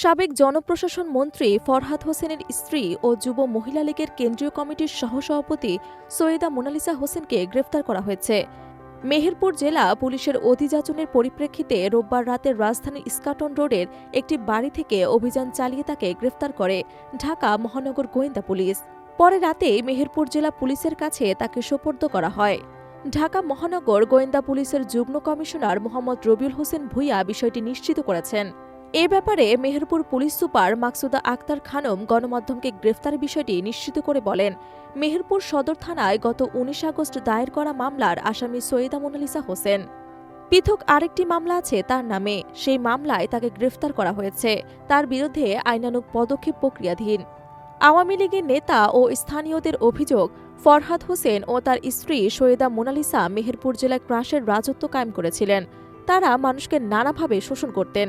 সাবেক জনপ্রশাসন মন্ত্রী ফরহাদ হোসেনের স্ত্রী ও যুব মহিলা লীগের কেন্দ্রীয় কমিটির সহসভাপতি সৈয়দা মোনালিসা হোসেনকে গ্রেফতার করা হয়েছে। মেহেরপুর জেলা পুলিশের অধিযাচনের পরিপ্রেক্ষিতে রোববার রাতে রাজধানীর ইস্কাটন রোডের একটি বাড়ি থেকে অভিযান চালিয়ে তাকে গ্রেফতার করে ঢাকা মহানগর গোয়েন্দা পুলিশ। পরে রাতে মেহেরপুর জেলা পুলিশের কাছে তাকে সোপর্দ করা হয়। ঢাকা মহানগর গোয়েন্দা পুলিশের যুগ্ম কমিশনার মোহাম্মদ রবিউল হোসেন ভুইয়া বিষয়টি নিশ্চিত করেছেন। এ ব্যাপারে মেহেরপুর পুলিশ সুপার মাকসুদা আক্তার খানম গণমাধ্যমকে গ্রেফতারের বিষয়টি নিশ্চিত করে বলেন। মেহেরপুর সদর থানায় গত উনিশ আগস্ট দায়ের করা মামলার আসামি সৈয়দা মোনালিসা হোসেন। পৃথক আরেকটি মামলা আছে তার নামে। সেই মামলায় তাকে গ্রেফতার করা হয়েছে। তার বিরুদ্ধে আইনানুগ পদক্ষেপ প্রক্রিয়াধীন। আওয়ামী লীগের নেতা ও স্থানীয়দের অভিযোগ, ফরহাদ হোসেন ও তার স্ত্রী সৈয়দা মোনালিসা মেহেরপুর জেলায় ক্রাশের রাজত্ব কায়েম করেছিলেন। তারা মানুষকে নানাভাবে শোষণ করতেন।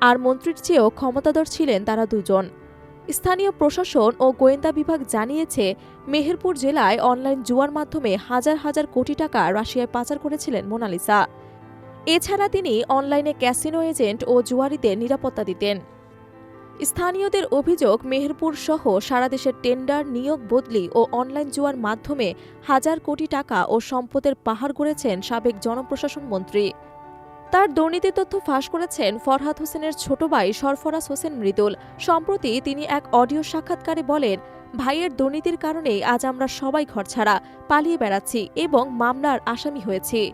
আর মন্ত্রীর চেয়েও ক্ষমতাধর ছিলেন তারা দুজন। স্থানীয় প্রশাসন ও গোয়েন্দা বিভাগ জানিয়েছে, মেহেরপুর জেলায় অনলাইন জুয়ার মাধ্যমে হাজার হাজার কোটি টাকা রাশিয়ায় পাচার করেছিলেন মোনালিসা। এছাড়া তিনি অনলাইনে ক্যাসিনো এজেন্ট ও জুয়ারিদের নিরাপত্তা দিতেন। স্থানীয়দের অভিযোগ, মেহেরপুর সহ সারা দেশের টেন্ডার, নিয়োগ, বদলি ও অনলাইন জুয়ার মাধ্যমে হাজার কোটি টাকা ও সম্পদের পাহাড় গড়েছেন সাবেক জনপ্রশাসন মন্ত্রী। তার দুর্নীতি তথ্য ফাঁস করেছেন ফরহাদ হোসেনের ছোট ভাই সরফরাজ হোসেন মৃদুল। সম্প্রতি তিনি এক অডিও সাক্ষাৎকারে বলেন, ভাইয়ের দুর্নীতির কারণেই আজ আমরা সবাই ঘরছাড়া, পালিয়ে বেড়াচ্ছি এবং মামলার আসামি হয়েছি।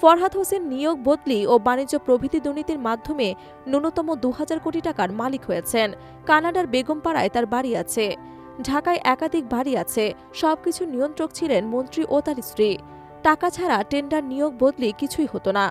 ফরহাদ হোসেন নিয়োগ, বদলি ও বাণিজ্য প্রভৃতি দুর্নীতির মাধ্যমে ন্যূনতম দু হাজার কোটি টাকার মালিক হয়েছেন। কানাডার বেগমপাড়ায় তার বাড়ি আছে। ঢাকায় একাধিক বাড়ি আছে। সবকিছু নিয়ন্ত্রক ছিলেন মন্ত্রী ও তার স্ত্রী। টাকা ছাড়া টেন্ডার নিয়োগ, বদলি কিছুই হতো না।